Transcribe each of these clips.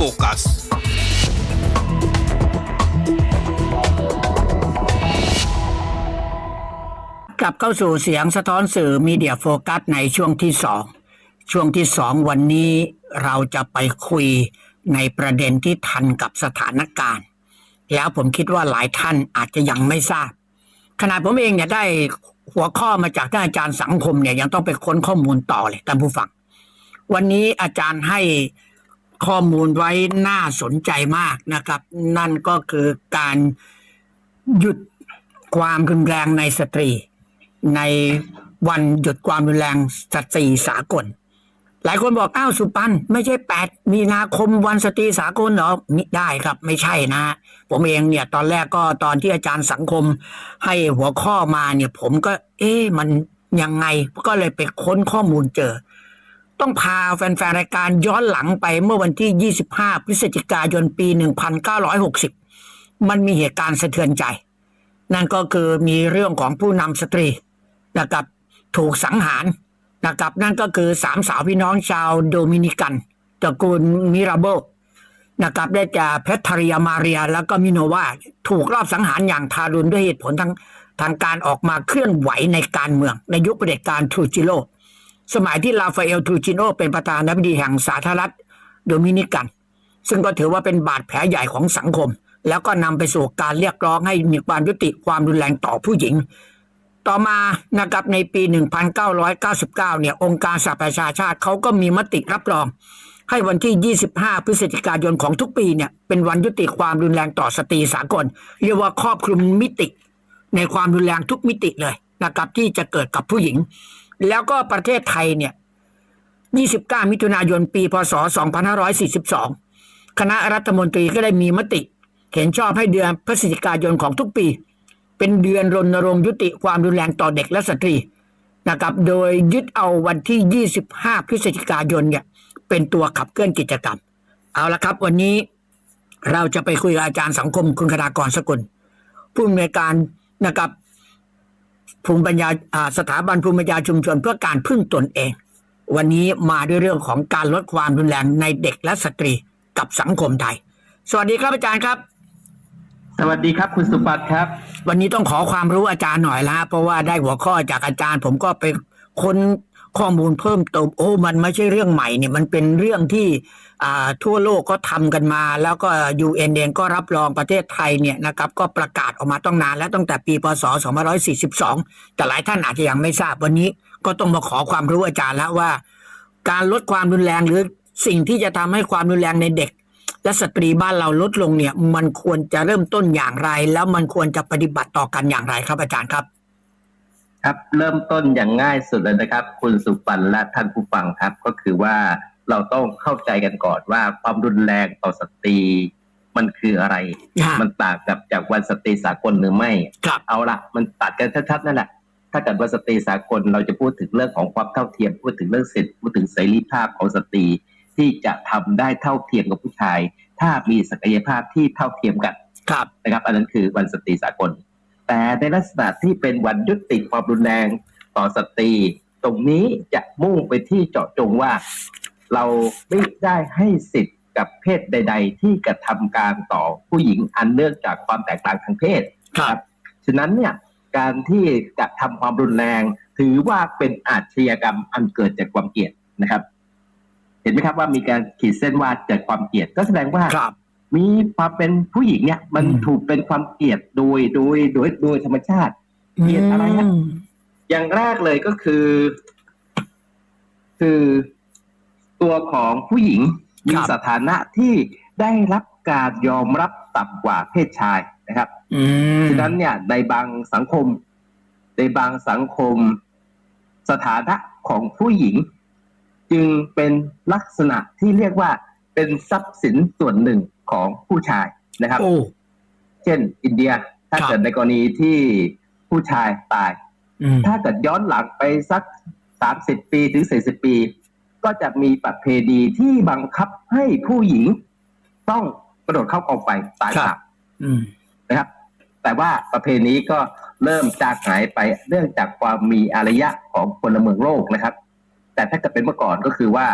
โฟกัสกลับเข้าสู่เสียงสะท้อนสื่อมีเดียโฟกัสในช่วงที่สองช่วงที่สองวันนี้เราจะไปคุยในประเด็นที่ทันกับสถานการณ์ แล้วผมคิดว่าหลายท่านอาจจะยังไม่ทราบ ขนาดผมเองเนี่ยได้หัวข้อมาจากท่านอาจารย์สังคมเนี่ยยังต้องไปค้นข้อมูลต่อเลยท่านผู้ฟัง วันนี้อาจารย์ให้ ข้อมูลไว้น่าสนใจมากนะครับ นั่นก็คือการหยุดความรุนแรงในสตรี ในวันหยุดความรุนแรงสตรีสากล หลายคนบอกอ้าวสุปันไม่ใช่แปดมีนาคมวันสตรีสากลเหรอมิได้ครับไม่ใช่นะ ผมเองเนี่ยตอนแรกก็ตอนที่อาจารย์สังคมให้หัวข้อมาเนี่ยผมก็ เอ๊ะมันยังไงก็เลยไปค้นข้อมูลเจอ ต้องพาแฟนๆ รายการย้อนหลังไปเมื่อวันที่ 25 พฤศจิกายนปี 1960 มันมีเหตุการณ์สะเทือนใจ นั่นก็คือมีเรื่องของผู้นำสตรีนะครับถูกสังหารนะครับนั่นก็คือสามสาวพี่น้องชาวโดมินิกันตระกูลมิราโบนะครับได้แก่เพทริยามาเรีย แล้วก็มิโนวาถูกรอบสังหารอย่างทารุณด้วยเหตุผลทางทางการออกมาเคลื่อนไหวในการเมือง ในยุคเผด็จการทูจิโล สมัยที่ลาฟาเอลทูจิโนเป็นประธานาธิบดีแห่งสาธารณรัฐโดมินิกัน ซึ่งก็ถือว่าเป็นบาดแผลใหญ่ของสังคม แล้วก็นำไปสู่การเรียกร้องให้มีความยุติความรุนแรงต่อผู้หญิง ต่อมานะครับในปี 1999 เนี่ยองค์การสหประชาชาติเขาก็มีมติรับรอง ให้วันที่ 25 พฤศจิกายนของทุกปีเนี่ยเป็นวันยุติความรุนแรงต่อสตรีสากล เรียกว่าครอบคลุมมิติ ในความรุนแรงทุกมิติเลยนะครับที่จะเกิดกับผู้หญิง แล้วก็ประเทศไทยเนี่ย 29 มิถุนายน ปี พศ 2542 คณะรัฐมนตรีก็ได้มีมติ เห็นชอบให้เดือนพฤศจิกายนของทุกปี เป็นเดือนรณรงค์ยุติความรุนแรงต่อเด็กและสตรีนะครับ โดยยึดเอาวันที่ 25 พฤศจิกายนเนี่ย เป็นตัวขับเคลื่อนกิจกรรม เอาละครับ วันนี้เราจะไปคุยกับอาจารย์สังคมคุณคณากรสกุลผู้อำนวยการนะครับ ภูมิปัญญาอ่าสถาบันภูมิปัญญาชุมชนเพื่อการพึ่งตนเอง วันนี้มาด้วยเรื่องของการลดความรุนแรงในเด็กและสตรีกับสังคมไทย สวัสดีครับอาจารย์ครับ สวัสดีครับคุณสุปัตครับ วันนี้ต้องขอความรู้อาจารย์หน่อยละเพราะว่าได้หัวข้อจากอาจารย์ ผมก็ไปค้นข้อมูลเพิ่มเติมโอ้มันไม่ใช่เรื่องใหม่เนี่ยมันเป็นเรื่องที่อ่า ทั่วโลกก็ทำกันมา แล้วก็ยูเอ็นเองก็รับรองประเทศไทยเนี่ยนะครับก็ประกาศออกมาต้องนานแล้วตั้งแต่ปีพศ 2542 แต่หลายท่านอาจจะยังไม่ทราบวันนี้ก็ต้องมาขอความรู้อาจารย์แล้วว่า การลดความรุนแรงหรือสิ่งที่จะทำให้ความรุนแรงในเด็ก และสตรีบ้านเราลดลงเนี่ย มันควรจะเริ่มต้นอย่างไร แล้วมันควรจะปฏิบัติต่อกันอย่างไรครับอาจารย์ครับ ครับเริ่มต้นอย่างง่ายสุดเลยนะครับ คุณสุปันและท่านผู้ฟังครับก็คือว่า เราต้องเข้าใจกันก่อนว่าความรุนแรงต่อสตรีมันคืออะไรค่ะมันต่างกับจากวันสตรีสากลหรือไม่ ครับ เอาละมันตัดกันชัดๆนั่นแหละ ถ้าเกิดวันสตรีสากลเราจะพูดถึงเรื่องของความเท่าเทียม พูดถึงเรื่องสิทธิพูดถึงเสรีภาพของสตรี ที่จะทำได้เท่าเทียมกับผู้ชาย ถ้ามีศักยภาพที่เท่าเทียมกัน ครับ นะครับอันนั้นคือวันสตรีสากล แต่ในลักษณะที่เป็นวันยุติความรุนแรงต่อสตรี ตรงนี้จะมุ่งไปที่เจาะจงว่า เราไม่ได้ให้สิทธิ์กับเพศใด ๆ ที่กระทำการต่อผู้หญิงอันเนื่องจากความแตกต่างทางเพศครับฉะนั้นเนี่ยการที่จะทำความรุนแรง ถือว่าเป็นอาชญากรรมอันเกิดจากความเกลียดนะครับ เห็นไหมครับว่ามีการขีดเส้นว่าเกิดความเกลียดก็แสดงว่าครับมีความเป็นผู้หญิงเนี่ย มันอืมถูกเป็นความเกลียดโดยโดยโดยโดยธรรมชาติเกลียดอะไรฮะมอย่างแรกเลยก็คือ คือ ตัวของผู้หญิงมีสถานะที่ได้รับการยอมรับต่ำกว่าเพศชายนะครับอืมฉะนั้นเนี่ยในบางสังคม ในบางสังคม สถานะของผู้หญิง จึงเป็นลักษณะที่เรียกว่าเป็นทรัพย์สินส่วนหนึ่งของผู้ชายนะครับโอ้เช่น อินเดียถ้าครับเกิดในกรณีที่ผู้ชายตายอืมถ้าเกิดย้อนหลังไปสักสามสิบปีถึงสี่สิบปี ก็จะมีประเพณีที่บังคับให้ผู้หญิงต้องกระโดดเข้ากองไฟตายครับเปล่าอืมนะครับ แต่ว่าประเพณีก็เริ่มจางหายไปเนื่องจากความมีอารยะของพลเมืองโลกนะครับ แต่ถ้าเกิดเป็นเมื่อก่อนก็คือว่า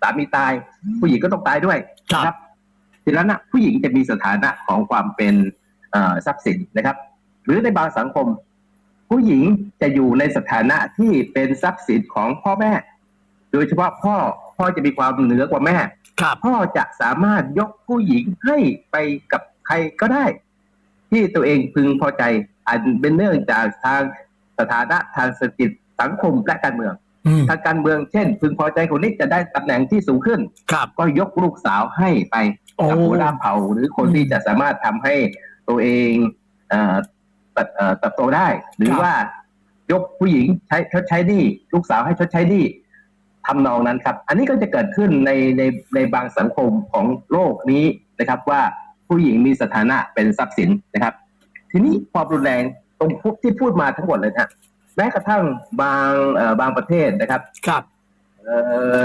สามีตายผู้หญิงก็ต้องตายด้วยครับนะครับทีนั้นนะผู้หญิงจะมีสถานะของความเป็นเอ่อทรัพย์สินนะครับ หรือในบางสังคม ผู้หญิงจะอยู่ในสถานะที่เป็นทรัพย์สินของพ่อแม่ โดยเฉพาะพ่อพ่อจะมีความเหนือกว่าแม่ ครับ พ่อจะสามารถยกผู้หญิงให้ไปกับใครก็ได้ ที่ตัวเองพึงพอใจอันเป็นเนื่องจากทางสถานะทางเศรษฐกิจสังคมและการเมืองอืม ทางการเมืองเช่น พึงพอใจคนนี้จะได้ตำแหน่งที่สูงขึ้น ครับ ก็ยกลูกสาวให้ไปโอ้กับหัวหน้าเผ่า หรือคนอืมที่จะสามารถทำให้ตัวเองเอ่อเติบเอ่อเติบโตได้ หรือครับ ว่ายกผู้หญิงใช้ชดใช้หนี้ลูกสาวให้ชดใช้หนี้ ทำนองนั้นครับ อันนี้ก็จะเกิดขึ้นในในในบางสังคมของโลกนี้นะครับ ว่าผู้หญิงมีสถานะเป็นทรัพย์สินนะครับ ทีนี้ความรุนแรงตรงที่พูดมาทั้งหมดเลยนะแม้กระทั่งบางเอ่อบางประเทศนะครับครับเอ่อ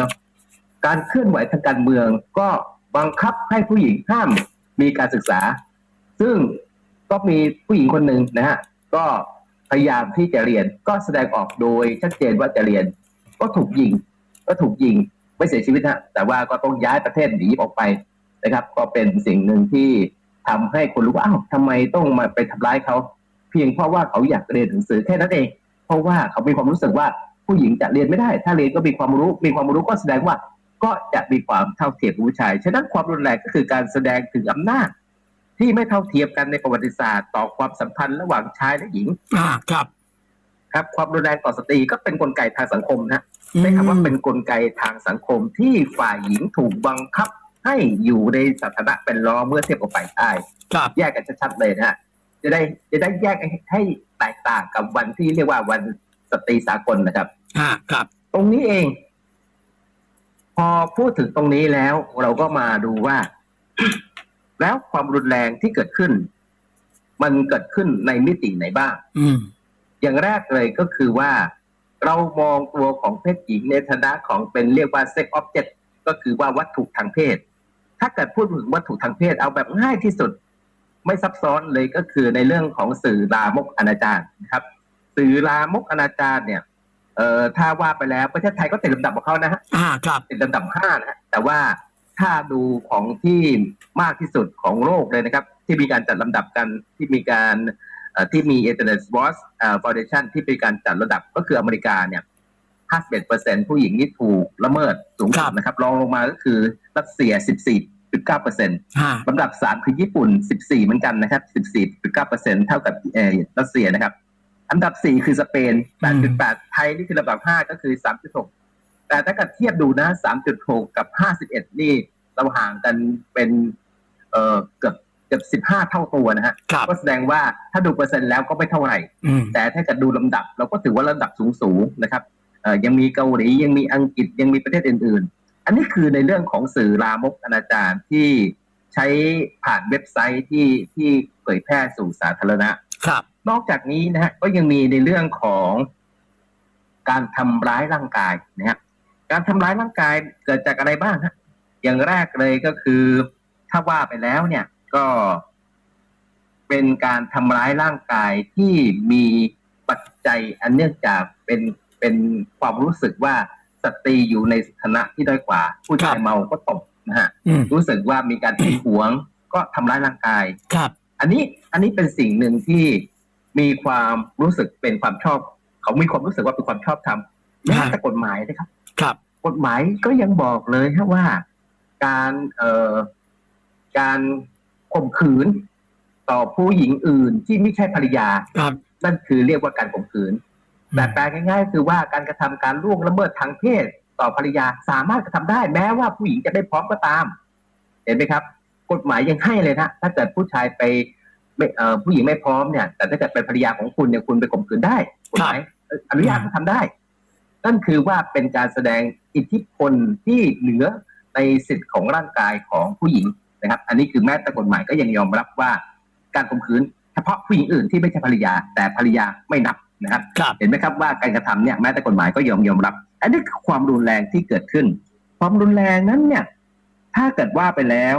การเคลื่อนไหวทางการเมือง ก็บังคับให้ผู้หญิงห้ามมีการศึกษา ซึ่งก็มีผู้หญิงคนหนึ่งนะฮะก็พยายามที่จะเรียนก็แสดงออกโดยชัดเจนว่าจะเรียนก็ถูกยิง ก็ถูกยิงไม่เสียชีวิตฮะแต่ว่าก็ต้องย้ายประเทศหนีออกไปนะครับ ก็เป็นสิ่งหนึ่งที่ทำให้คนรู้ว่าอ้าวทำไมต้องมาไปทำร้ายเขาเพียงเพราะว่าเขาอยากเรียนหนังสือแค่นั้นเอง เพราะว่าเขามีความรู้สึกว่าผู้หญิงจะเรียนไม่ได้ ถ้าเรียนก็มีความรู้ มีความรู้ก็แสดงว่าก็จะมีความเท่าเทียมกับผู้ชาย ฉะนั้นความรุนแรงก็คือการแสดงถึงอำนาจ ที่ไม่เท่าเทียมกันในประวัติศาสตร์ ต่อความสัมพันธ์ระหว่างชายและหญิง อ่า ครับ ครับ ความรุนแรงต่อสตรีก็เป็นกลไกทางสังคมนะอืม ใช้คำว่าเป็นกลไกทางสังคมที่ฝ่ายหญิงถูกบังคับให้อยู่ในสถานะเป็นล้อเมื่อเทียบกับฝ่ายชายครับ แยกกันชัดๆเลยนะฮะจะได้จะได้แยกให้แตกต่างกับวันที่เรียกว่าวันสตรีสากลนะครับ อ่า ครับ ตรงนี้เอง พอพูดถึงตรงนี้แล้ว เราก็มาดูว่า แล้วความรุนแรงที่เกิดขึ้น มันเกิดขึ้นในมิติไหนบ้าง อืม อย่างแรกเลยก็คือว่า เรามองตัวของเพศหญิงในฐานะของเป็นเรียกว่า sex object ก็คือว่าวัตถุทางเพศ ถ้าเกิดพูดถึงวัตถุทางเพศเอาแบบง่ายที่สุด ไม่ซับซ้อนเลยก็คือในเรื่องของสื่อลามกอนาจารนะครับ สื่อลามกอนาจารเนี่ยเอ่อถ้าว่าไปแล้วประเทศไทยก็ติดลำดับของเขานะฮะอ่าครับติดลำดับห้านะฮะแต่ว่าถ้าดูของที่มากที่สุดของโลกเลยนะครับ ที่มีการจัดลำดับกันที่มีการเอ่อ ที่มี Internet Watch เอ่อ Foundation ที่เป็นการจัดระดับก็คืออเมริกาเนี่ย 51%ผู้หญิงที่ถูกละเมิดสูงครัสุบดนะครับรองลงมาก็คือรัสเซีย 14.9%อ่าลำดับ 3 คือญี่ปุ่น 14 เหมือนกันนะครับ 14.9%เท่ากับเอ่อรัสเซียนะครับ อันดับ 4 คือสเปน 8.8 ไทยนี่คือลำดับ 5 ก็คือ 3.6 แต่ถ้าเกิดเทียบดูนะ 3.6 กับ 51 นี่เราห่างกันเป็นเอ่อเกือบเกือบ15เท่าตัวนะฮะครับก็แสดงว่าถ้าดูเปอร์เซ็นต์แล้วก็ไม่เท่าไหร่อืมแต่ถ้าเกิดดูลำดับ เราก็ถือว่าระดับสูงสูงๆนะครับเอ่อยังมีเกาหลียังมีอังกฤษยังมีประเทศอื่น ๆ อันนี้คือในเรื่องของสื่อลามกอนาจารที่ใช้ผ่านเว็บไซต์ที่ที่เผยแพร่สู่สาธารณะ ครับ นอกจากนี้นะฮะก็ยังมีในเรื่องของการทำร้ายร่างกายนะฮะการทำร้ายร่างกายเกิดจากอะไรบ้างฮะอย่างแรกเลยก็คือ ถ้าว่าไปแล้วเนี่ย ก็เป็นการทำร้ายร่างกายที่มีปัจจัยอันเนื่องจากเป็นเป็นความรู้สึกว่าสตรีอยู่ในสถานะที่ด้อยกว่า ผู้ชายครับเมาก็ตบนะฮะอืมรู้สึกว่ามีการทิ้งหวง ก็ทำร้ายร่างกาย ครับ อันนี้อันนี้เป็นสิ่งหนึ่งที่มีความรู้สึกเป็นความชอบ เขามีความรู้สึกว่าเป็นความชอบธรรมแม้แต่กฎหมายนะครับ ครับ กฎหมายก็ยังบอกเลยฮะว่า การเอ่อการ ข่มขืน ต่อผู้หญิงอื่นที่ไม่ใช่ภรรยาครับ นั่นคือเรียกว่าการข่มขืนแต่แปลง่ายๆ คือว่าการกระทำการล่วงละเมิดทางเพศ ต่อภรรยาสามารถกระทำได้ แม้ว่าผู้หญิงจะไม่พร้อมก็ตาม เห็นไหมครับ กฎหมายยังให้เลยนะถ้าเกิดผู้ชายไปไม่เอ่อผู้หญิงไม่พร้อมเนี่ย แต่ถ้าเกิดเป็นภรรยาของคุณเนี่ยคุณไปข่มขืนได้กฎหมายเอ่ออนุญาตให้ทำได้ นั่นคือว่าเป็นการแสดงอิทธิพลที่เหนือในสิทธิ์ของร่างกายของผู้หญิง นะครับ อันนี้คือแม้แต่กฎหมายก็ยังยอมรับว่าการข่มขืนเฉพาะผู้หญิงอื่นที่ไม่ใช่ภรรยา แต่ภรรยาไม่นับนะครับครับ เห็นไหมครับว่าการกระทำเนี่ยแม้แต่กฎหมายก็ยอมยอมรับ อันนี้คือความรุนแรงที่เกิดขึ้น ความรุนแรงนั้นเนี่ย ถ้าเกิดว่าไปแล้ว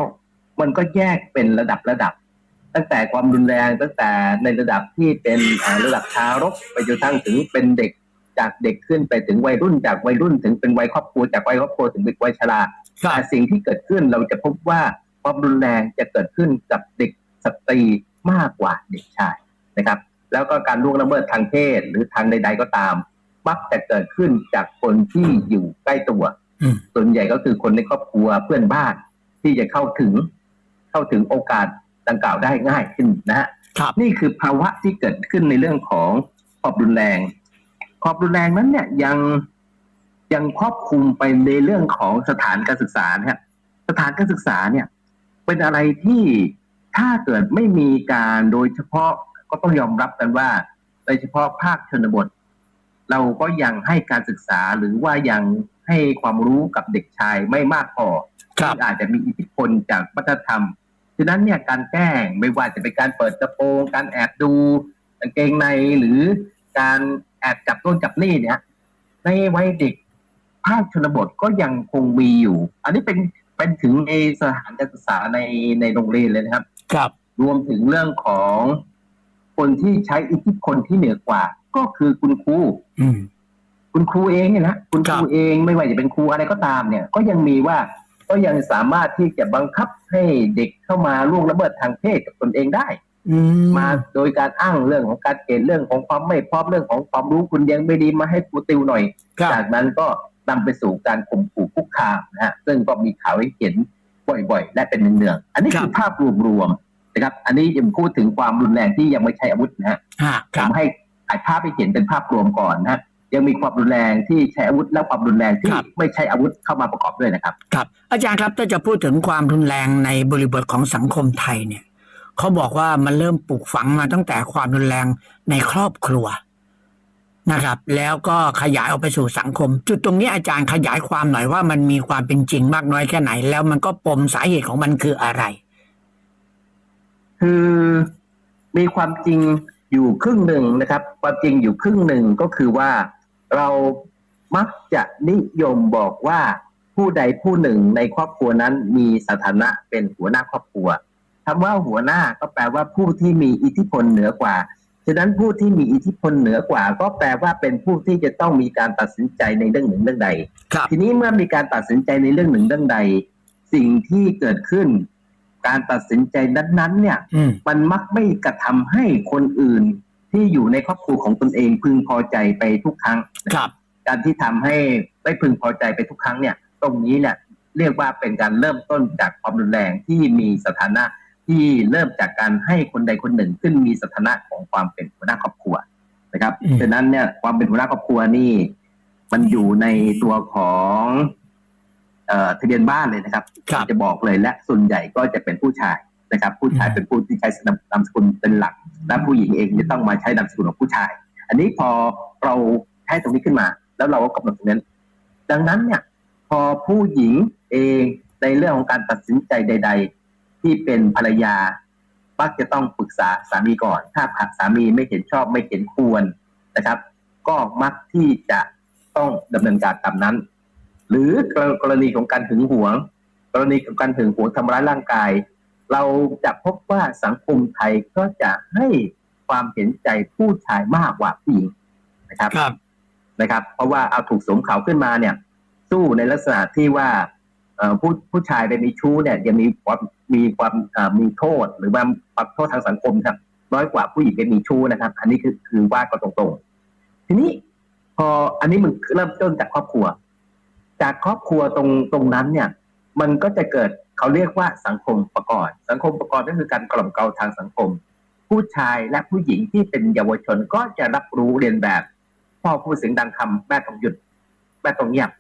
มันก็แยกเป็นระดับระดับ ตั้งแต่ความรุนแรงตั้งแต่ในระดับที่เป็นอ่าระดับทารกไปจนกระทั่งถึงเป็นเด็กจากเด็กขึ้นไปถึงวัยรุ่นจากวัยรุ่นถึงเป็นวัยครอบครัวจากวัยครอบครัวถึงเป็นวัยชราครับแต่สิ่งที่เกิดขึ้นเราจะพบว่า ความรุนแรงจะเกิดขึ้นกับเด็กสตรีมากกว่าเด็กชายนะครับ แล้วก็การล่วงละเมิดทางเพศหรือทางใด ๆ ก็ตาม มักจะเกิดขึ้นจากคนที่อยู่ใกล้ตัวอืมส่วนใหญ่ก็คือคนในครอบครัวเพื่อนบ้านที่จะเข้าถึงเข้าถึงโอกาสดังกล่าวได้ง่ายขึ้นนะฮะครับนี่คือภาวะที่เกิดขึ้นในเรื่องของความรุนแรงความรุนแรงนั้นเนี่ยยังยังครอบคลุมไปในเรื่องของสถานการศึกษานะครับสถานการศึกษาเนี่ย เป็นอะไรที่ถ้าเกิดไม่มีการโดยเฉพาะก็ต้องยอมรับกันว่า โดยเฉพาะภาคชนบท เราก็ยังให้การศึกษาหรือว่ายังให้ความรู้กับเด็กชายไม่มากพอครับที่อาจจะมีอิทธิพลจากวัฒนธรรมฉะนั้นเนี่ยการแกล้งไม่ว่าจะเป็นการเปิดกระโปรงการแอบดูกางเกงในหรือการแอบจับต้นจับนี่เนี่ยในวัยเด็กภาคชนบทก็ยังคงมีอยู่ อันนี้เป็น เป็นถึงในสถานการศึกษาในในโรงเรียนเลยนะครับ ครับ รวมถึงเรื่องของคนที่ใช้อิทธิพลที่เหนือกว่า ก็คือคุณครู อืม คุณครูเองเนี่ยนะคุณคครูรับเองไม่ว่าจะเป็นครูอะไรก็ตามเนี่ย ก็ยังมีว่าก็ยังสามารถที่จะบังคับให้เด็กเข้ามาล่วงละเมิดทางเพศกับตนเองได้ อืมมาโดยการอ้างเรื่องของการเกณฑ์เรื่องของความไม่พร้อมเรื่องของความรู้คุณยังไม่ดีมาให้ครูติวหน่อย ครับ จากนั้นก็ นำไปสู่การข่มขู่คุกคามนะฮะซึ่งก็มีข่าวให้เห็นบ่อยๆ และเป็นเนืองๆอันนี้คือภาพรวมๆนะครับ อันนี้ยังพูดถึงความรุนแรงที่ยังไม่ใช้อาวุธนะฮะฮะผครับมให้ถ่ายภาพให้เห็นเป็นภาพรวมก่อนนะฮะยังมีความรุนแรงที่ใช้อาวุธและความรุนแรงที่ครับไม่ใช้อาวุธเข้ามาประกอบด้วยนะครับ ครับ อาจารย์ครับถ้าจะพูดถึงความรุนแรงในบริบทของสังคมไทยเนี่ยเขาบอกว่ามันเริ่มปลูกฝังมาตั้งแต่ความรุนแรงในครอบครัว นะครับ แล้วก็ขยายออกไปสู่สังคม จุดตรงนี้อาจารย์ขยายความหน่อยว่ามันมีความเป็นจริงมากน้อยแค่ไหน แล้วมันก็ปมสาเหตุของมันคืออะไร คือมีความจริงอยู่ครึ่งหนึ่งนะครับ ความจริงอยู่ครึ่งหนึ่งก็คือว่าเรามักจะนิยมบอกว่าผู้ใดผู้หนึ่งในครอบครัวนั้นมีสถานะเป็นหัวหน้าครอบครัวคำว่าหัวหน้าก็แปลว่าผู้ที่มีอิทธิพลเหนือกว่า ฉะนั้นผู้ที่มีอิทธิพลเหนือกว่า ก็แปลว่าเป็นผู้ที่จะต้องมีการตัดสินใจในเรื่องหนึ่งเรื่องใดครับทีนี้เมื่อมีการตัดสินใจในเรื่องหนึ่งเรื่องใด สิ่งที่เกิดขึ้น การตัดสินใจนั้นๆ เนี่ยอืมมันมักไม่กระทำให้คนอื่นที่อยู่ในครอบครัวของตนเองพึงพอใจไปทุกครั้งครับ การที่ทำให้ไม่พึงพอใจไปทุกครั้งเนี่ย ตรงนี้เนี่ยเรียกว่าเป็นการเริ่มต้นจากความรุนแรงที่มีสถานะ ที่เริ่มจากการให้คนใดคนหนึ่งขึ้นมีสถานะของความเป็นหัวหน้าครอบครัวนะครับอืมฉะนั้นเนี่ยความเป็นหัวหน้าครอบครัวนี่ มันอยู่ในตัวของเอ่อทะเบียนบ้านเลยนะครับครับจะบอกเลยและส่วนใหญ่ก็จะเป็นผู้ชายนะครับ ผู้ชายอืมเป็นผู้ที่ใช้นามสกุลเป็นหลัก และผู้หญิงเองจะต้องมาใช้นามสกุลของผู้ชาย อันนี้พอเราใช้ตรงนี้ขึ้นมา แล้วเราก็กำหนดตรงนั้น ดังนั้นเนี่ย พอผู้หญิงเองในเรื่องของการตัดสินใจใด ๆ ที่เป็นภรรยามักจะต้องปรึกษาสามีก่อน ถ้าหากสามีไม่เห็นชอบไม่เห็นควรนะครับ ก็มักที่จะต้องดำเนินการตามนั้น หรือกรณีของการหึงหวง กรณีของการหึงหวงทำร้ายร่างกาย เราจะพบว่าสังคมไทยก็จะให้ความเห็นใจผู้ชายมากกว่าผู้หญิงนะครับครับนะครับ เพราะว่าเอาถูกสวมเขาขึ้นมาเนี่ย สู้ในลักษณะที่ว่าเอ่อ ผู้ผู้ชายไปมีชู้เนี่ยยังมีความมีความมีโทษ หรือว่าความโทษทางสังคมครับน้อยกว่าผู้หญิงไปมีชู้นะครับ อันนี้คือคือว่ากันตรงๆ ทีนี้พออันนี้มันเริ่มต้นจากครอบครัว จากครอบครัวตรงตรงนั้นเนี่ย มันก็จะเกิดเขาเรียกว่าสังคมประกอบสังคมประกอบก็คือการกล่อมเกลาทางสังคม ผู้ชายและผู้หญิงที่เป็นเยาวชนก็จะรับรู้เรียนแบบ พ่อพูดเสียงดังคำแม่ต้องหยุดแม่ต้องเงียบ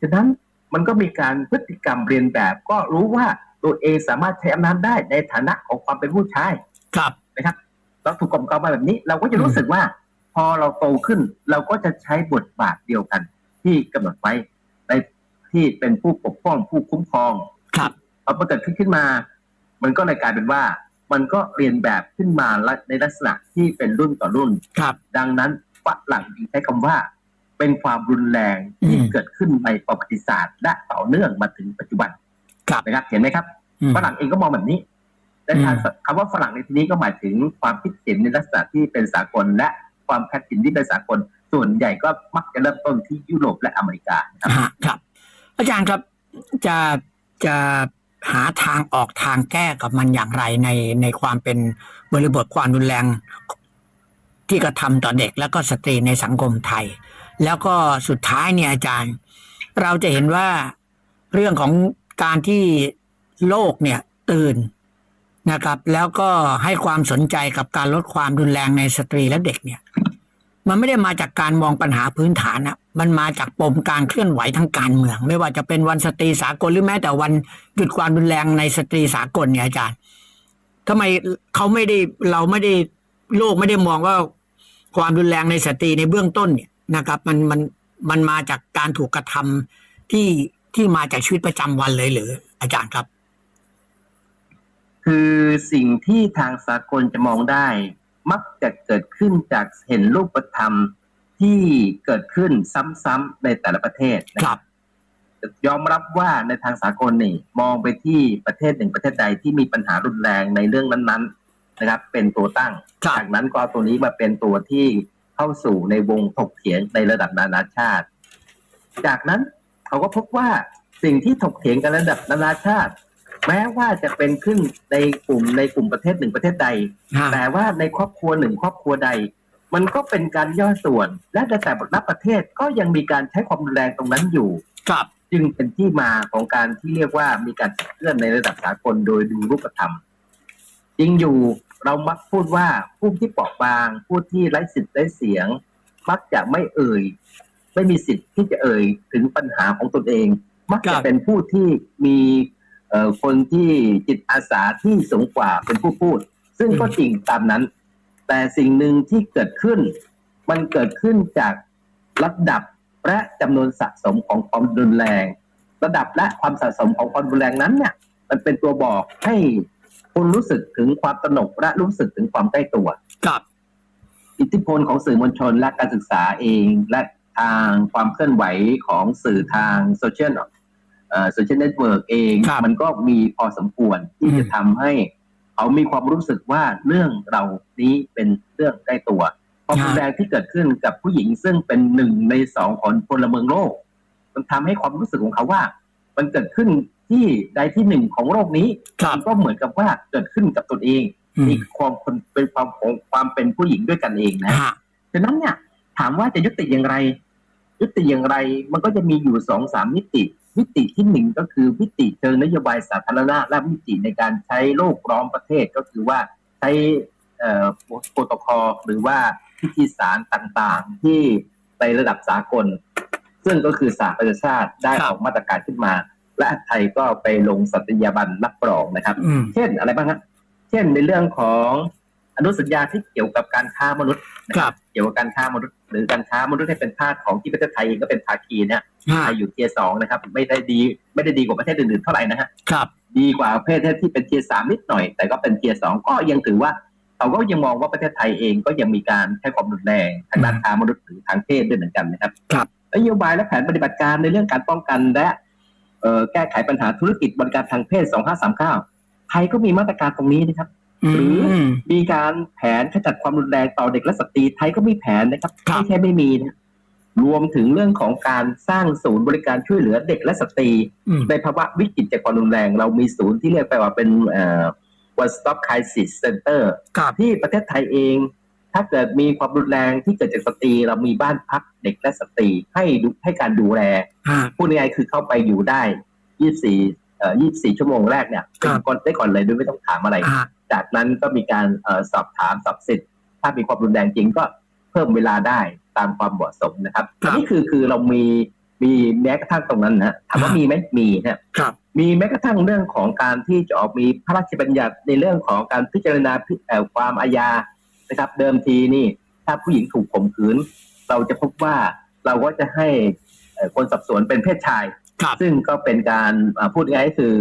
ฉะนั้น มันก็มีการพฤติกรรมเรียนแบบ ก็รู้ว่าตัวเองสามารถใช้อำนาจได้ในฐานะของความเป็นผู้ชายครับนะครับเราถูกกล่อมเกลามาแบบนี้ เราก็จะรู้สึกว่า พอเราโตขึ้น เราก็จะใช้บทบาทเดียวกัน ที่กำหนดไว้ในที่เป็นผู้ปกป้องผู้คุ้มครองครับพอมันเกิดขึ้นขึ้นมา มันก็เลยกลายเป็นว่า มันก็เรียนแบบขึ้นมาในลักษณะที่เป็นรุ่นต่อรุ่นครับ ดังนั้นฝรั่งจึงใช้คำว่า เป็นความรุนแรงที่อืมเกิดขึ้นในประวัติศาสตร์ และต่อเนื่องมาถึงปัจจุบันครับนะครับ เห็นไหมครับอืมฝรั่งเองก็มองแบบนี้และอืมทางคำว่าฝรั่งในที่นี้ก็หมายถึงความคิดเห็นในลักษณะที่เป็นสากล และความคิดเห็นที่เป็นสากล ส่วนใหญ่ก็มักจะเริ่มต้นที่ยุโรปและอเมริกานะครับฮะครับ อาจารย์ครับจะจะหาทางออกทางแก้กับมันอย่างไรในในความเป็นบริบทความรุนแรงที่กระทำต่อเด็กและก็สตรีในสังคมไทย แล้วก็สุดท้ายเนี่ยอาจารย์ เราจะเห็นว่าเรื่องของการที่โลกเนี่ยตื่นนะครับ แล้วก็ให้ความสนใจกับการลดความรุนแรงในสตรีและเด็กเนี่ย มันไม่ได้มาจากการมองปัญหาพื้นฐานนะมันมาจากปมการเคลื่อนไหวทางการเมือง ไม่ว่าจะเป็นวันสตรีสากลหรือแม้แต่วันหยุดความรุนแรงในสตรีสากลเนี่ยอาจารย์ทำไมเขาไม่ได้เราไม่ได้โลกไม่ได้มองว่าความรุนแรงในสตรีในเบื้องต้นเนี่ย นะครับ มันมันมันมาจากการถูกกระทำที่ที่มาจากชีวิตประจำวันเลยหรือ อาจารย์ครับ คือสิ่งที่ทางสากลจะมองได้ มักจะเกิดขึ้นจากเห็นรูปธรรมที่เกิดขึ้นซ้ำๆในแต่ละประเทศนะคครัรับบยอมรับว่าในทางสากลนี่มองไปที่ประเทศหนึ่งประเทศใดที่มีปัญหารุนแรงในเรื่องนั้น ๆ นะครับ เป็นตัวตั้งครับจากนั้นก็เอาตัวนี้มาเป็นตัวที่ เข้าสู่ในวงถกเถียงในระดับนานาชาติ จากนั้นเขาก็พบว่าสิ่งที่ถกเถียงกันระดับนานาชาติ แม้ว่าจะเป็นขึ้นในกลุ่มในกลุ่มประเทศหนึ่งประเทศใดฮะแต่ว่าในครอบครัวหนึ่งครอบครัวใด มันก็เป็นการย่อส่วน และในแต่ละประเทศก็ยังมีการใช้ความรุนแรงตรงนั้นอยู่ครับจึงเป็นที่มาของการที่เรียกว่ามีการขับเคลื่อนในระดับสากลโดยดูรูปธรรมจริงอยู่ เรามักพูดว่าผู้ที่เปราะบาง ผู้ที่ไร้สิทธิ์ไร้เสียง มักจะไม่เอ่ย ไม่มีสิทธิ์ที่จะเอ่ยถึงปัญหาของตนเอง มักครัจะบเป็นผู้ที่มีเอ่อคนที่จิตอาสาที่สูงกว่าเป็นผู้พูด ซึ่งก็จริงตามนั้น แต่สิ่งหนึ่งที่เกิดขึ้น มันเกิดขึ้นจากระดับและจำนวนสะสมของความรุนแรง ระดับและความสะสมของความรุนแรงนั้นเนี่ย มันเป็นตัวบอกให้ คุณรู้สึกถึงความตระหนกและรู้สึกถึงความใกล้ตัวครับ อิทธิพลของสื่อมวลชนและการศึกษาเองและทางความเคลื่อนไหวของสื่อทางโซเชียลโซเชียลเน็ตเวิร์กเอง ครับมันก็มีพอสมควรที่อืมจะทำให้เขามีความรู้สึกว่าเรื่องเรานี้เป็นเรื่องใกล้ตัวความรุนแรงที่เกิดขึ้นกับผู้หญิงซึ่งเป็นหนึ่งในสองของพลเมืองโลก มันทำให้ความรู้สึกของเขาว่า มันเกิดขึ้น ที่ใดที่หนึ่งของโลกนี้ครับมันก็เหมือนกับว่าเกิดขึ้นกับตนเองอืมมีความคนเป็นความของความเป็นผู้หญิงด้วยกันเองนะฮะฉะนั้นเนี่ย ถามว่าจะยุติอย่างไร ยุติอย่างไรมันก็จะมีอยู่สองสามมิติมิติที่หนึ่งก็คือมิติเชิงนโยบายสาธารณะและมิติในการใช้โลกร้อมประเทศก็คือว่าใช้เอ่อโปรโตคอลหรือว่าพิธีสารต่างๆ ที่ในระดับสากล ซึ่งก็คือสหประชาชาติได้ครับออกมาตรการขึ้นมา และไทยก็ไปลงสัตยาบันรับรองนะครับอืมเช่นอะไรบ้างฮะเช่นในเรื่องของอนุสัญญาที่เกี่ยวกับการค้ามนุษย์นะครับ เกี่ยวกับการค้ามนุษย์ หรือการค้ามนุษย์ให้เป็นทาสของที่ประเทศไทยเองก็เป็นภาคีเนี่ยฮะไทยอยู่เทียร์สองนะครับ ไม่ได้ดีไม่ได้ดีกว่าประเทศอื่นๆเท่าไหร่นะฮะครับดีกว่าประเทศที่เป็นเทียร์สามนิดหน่อย แต่ก็เป็นเทียร์สองก็ยังถือว่าเขาก็ยังมองว่าประเทศไทยเองก็ยังมีการใช้ความรุนแรงทางด้านค้ามนุษย์หรือทางเพศด้วยเหมือนกันนะครับครับนโยบายและแผนปฏิบัติการในเรื่องการป้องกันและเอ่อ แก้ไขปัญหาธุรกิจบริการทางเพศ 2539 ไทยก็มีมาตรการตรงนี้นะครับอืหรือมมีการแผนขจัดความรุนแรงต่อเด็กและสตรีไทยก็มีแผนนะครับครับไม่ใช่ไม่มีนะรวมถึงเรื่องของการสร้างศูนย์บริการช่วยเหลือเด็กและสตรีอืมในภาวะวิกฤตจากความรุนแรง เรามีศูนย์ที่เรียกไปว่าเป็นเอ่อ one stop crisis center ครับที่ประเทศไทยเอง ถ้าเกิดมีความรุนแรงที่เกิดจากสตรี เรามีบ้านพักเด็กและสตรีให้ดูให้การดูแลฮะพูดง่ายๆคือเข้าไปอยู่ได้ 24เอ่อ24 ชั่วโมงแรกเนี่ยครับก่อนได้ก่อนเลยโดยไม่ต้องถามอะไรฮะจากนั้นก็มีการเออสอบถามสอบสิทธิ์ถ้ามีความรุนแรงจริงก็เพิ่มเวลาได้ตามความเหมาะสมนะครับครับอันนี้คือคือเรามีมีแม้กระทั่งตรงนั้นนะถามว่าครับมีไหมมีนะครับ มีแม้กระทั่งเรื่องของการที่จะออกมีพระราชบัญญัติในเรื่องของการพิจารณาพิเอ่อความอาญา นะครับ เดิมทีนี่ ถ้าผู้หญิงถูกข่มขืน เราจะพบว่าเราก็จะให้เอ่อคนสอบสวนเป็นเพศชายครับซึ่งก็เป็นการอ่าพูดง่ายๆคือ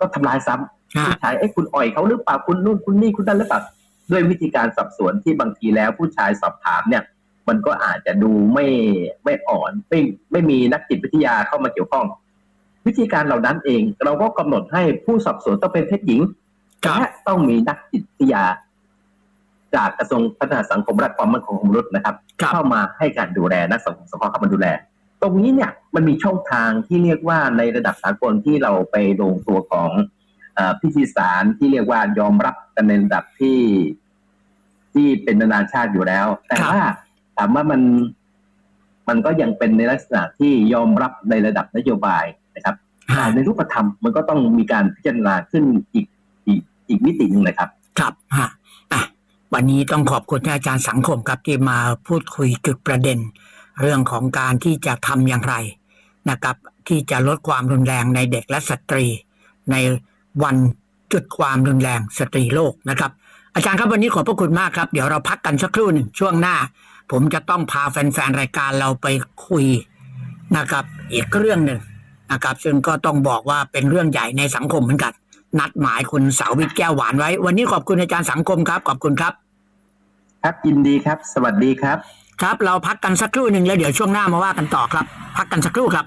ก็ทำลายซ้ำฮะผู้ชายเอ้ยคุณอ่อยเขาหรือเปล่าคุณนู่นคุณนี่คุณนั่นหรือเปล่าด้วยวิธีการสอบสวนที่บางทีแล้วผู้ชายสอบถามเนี่ย มันก็อาจจะดูไม่ไม่อ่อนไม่ไม่มีนักจิตวิทยาเข้ามาเกี่ยวข้อง วิธีการเหล่านั้นเอง เราก็กำหนดให้ผู้สอบสวนต้องเป็นเพศหญิงครับและต้องมีนักจิตวิทยา จากกระทรวงพัฒนาสังคมและความมั่นคงของมนุษย์นะครับครับ เข้ามาให้การดูแลนักสังคมสงเคราะห์เข้ามาดูแล ตรงนี้เนี่ยมันมีช่องทางที่เรียกว่าในระดับสากลที่เราไปลงตัวของเอ่อพิธีสารที่เรียกว่ายอมรับกันในระดับที่ ที่เป็นนานาชาติอยู่แล้ว แต่ครับว่าถามว่ามันมันก็ยังเป็นในลักษณะที่ยอมรับในระดับนโยบายนะครับฮะแต่ในรูปธรรมมันก็ต้องมีการพิจารณาขึ้นอีกอีกอีกมิติหนึ่งนะครับ ครับฮะอะ วันนี้ต้องขอบคุณอาจารย์สังคมครับที่มาพูดคุยจุดประเด็น เรื่องของการที่จะทำอย่างไรนะครับ ที่จะลดความรุนแรงในเด็กและสตรี ในวันจุดความรุนแรงสตรีโลกนะครับ อาจารย์ครับวันนี้ขอบพระคุณมากครับ เดี๋ยวเราพักกันสักครู่หนึ่งช่วงหน้า ผมจะต้องพาแฟนๆรายการเราไปคุยนะครับ อีกเรื่องหนึ่งนะครับ ซึ่งก็ต้องบอกว่าเป็นเรื่องใหญ่ในสังคมเหมือนกัน นัดหมายคุณสาววิทย์แก้วหวานไว้ วันนี้ขอบคุณอาจารย์สังคมครับ ขอบคุณครับ ครับยินดีครับ สวัสดีครับ ครับ เราพักกันสักครู่หนึ่งแล้วเดี๋ยวช่วงหน้ามาว่ากันต่อครับ พักกันสักครู่ครับ